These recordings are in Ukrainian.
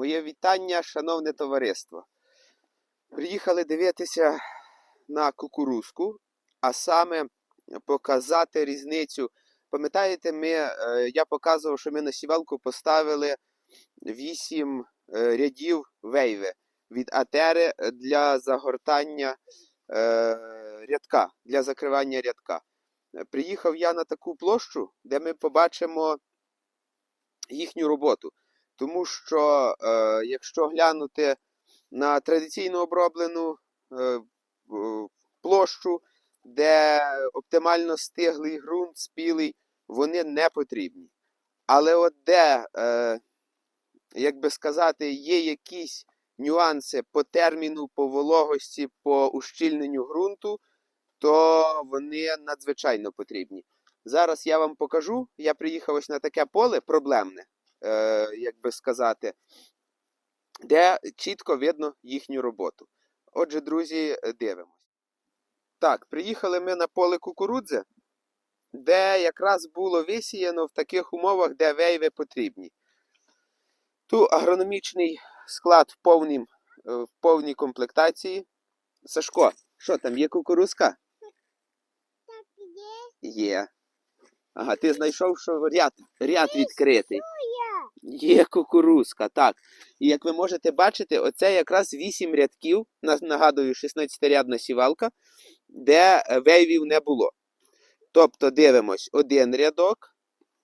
Моє вітання, шановне товариство. Приїхали дивитися на кукурузку, а саме показати різницю. Пам'ятаєте, ми, е, я показував, що ми на сівалку поставили 8 рядів вейви від атери для загортання е, рядка, для закривання рядка. Е, Приїхав я на таку площу, де ми побачимо їхню роботу. Тому що, е, якщо глянути на традиційно оброблену е, площу, де оптимально стиглий ґрунт, спілий, вони не потрібні. Але от де, е, як би сказати, є якісь нюанси по терміну, по вологості, по ущільненню ґрунту, то вони надзвичайно потрібні. Зараз я вам покажу. Я приїхав ось на таке поле проблемне, як би сказати, де чітко видно їхню роботу. Отже, друзі, е, дивимось. Так, приїхали ми на поле кукурудзи, де якраз було висіяно в таких умовах, де вейви потрібні. Тут агрономічний склад в, повнім, е, в повній комплектації. Сашко, що там, є кукурузка? Так є. Є. Ага, ти знайшов, що ряд, ряд відкритий. Є кукурузка, так. І як ви можете бачити, оце якраз 8 рядків, нагадую, 16-рядна сівалка, де е, вейвів не було. Тобто дивимось один рядок,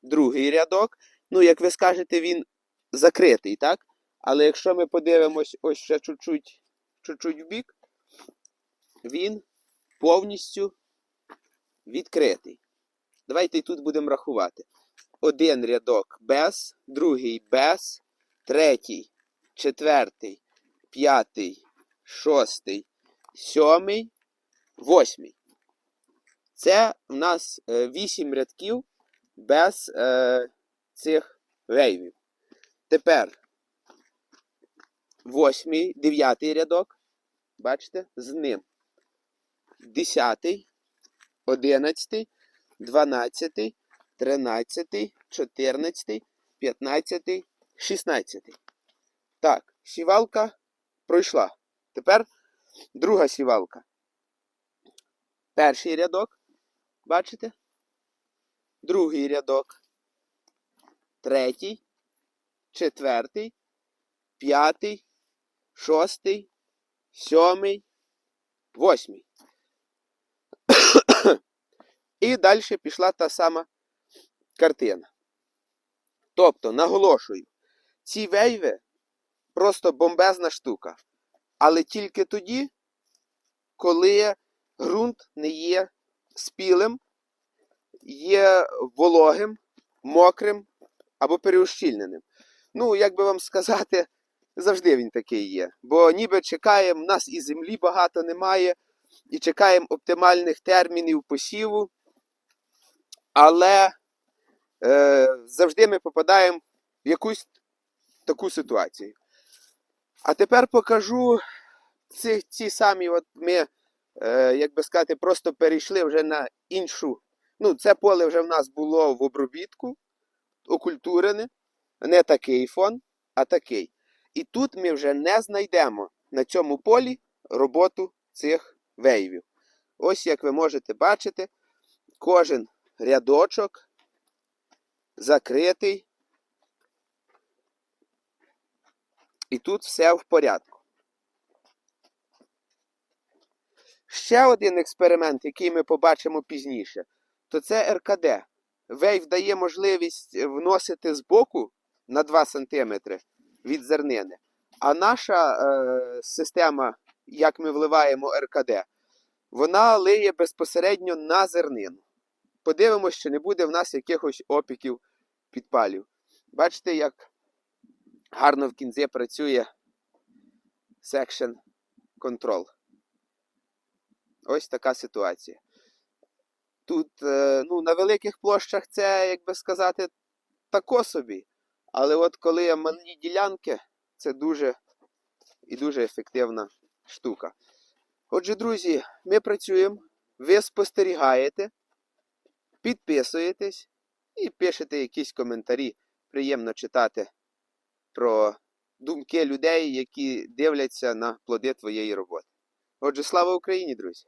другий рядок. Ну, як ви скажете, він закритий, так? Але якщо ми подивимось ось ще чуть-чуть, чуть-чуть вбік, він повністю відкритий. Давайте тут будемо рахувати. Один рядок без, другий без, третій, четвертий, п'ятий, шостий, сьомий, восьмий. Це в нас е, вісім рядків без е, цих вейвів. Тепер восьмий, дев'ятий рядок. Бачите, з ним. Десятий, одинадцятий, дванадцятий, 13, 14, 15, 16. Так, сівалка пройшла. Тепер друга сівалка. Перший рядок. Бачите? Другий рядок. Третій, четвертий, п'ятий, шостий, сьомий, восьмий. І далі пішла та сама картина. Тобто, наголошую, ці вейви просто бомбезна штука. Але тільки тоді, коли ґрунт не є спілим, є вологим, мокрим або переущільненим. Ну, як би вам сказати, завжди він такий є. Бо ніби чекаємо, в нас і землі багато немає, і чекаємо оптимальних термінів посіву. Але е, завжди ми попадаємо в якусь таку ситуацію. А тепер покажу ці, ці самі, от ми, е, як би сказати, просто перейшли вже на іншу. Ну, це поле вже в нас було в обробітку, окультурене, не такий фон, а такий. І тут ми вже не знайдемо на цьому полі роботу цих вейвів. Ось як ви можете бачити, кожен рядочок закритий. І тут все в порядку. Ще один експеримент, який ми побачимо пізніше, то це РКД. Вейв дає можливість вносити збоку на 2 см від зернини. А наша е, система, як ми вливаємо РКД, вона лиє безпосередньо на зернину. Подивимось, чи не буде в нас якихось опіків підпалів. Бачите, як гарно в кінці працює Section Control. Ось така ситуація. Тут е, ну, на великих площах це, як би сказати, тако собі. Але от коли є малі ділянки, це дуже і дуже ефективна штука. Отже, друзі, ми працюємо, ви спостерігаєте, підписуєтесь і пишете якісь коментарі. Приємно читати про думки людей, які дивляться на плоди твоєї роботи. Отже, слава Україні, друзі!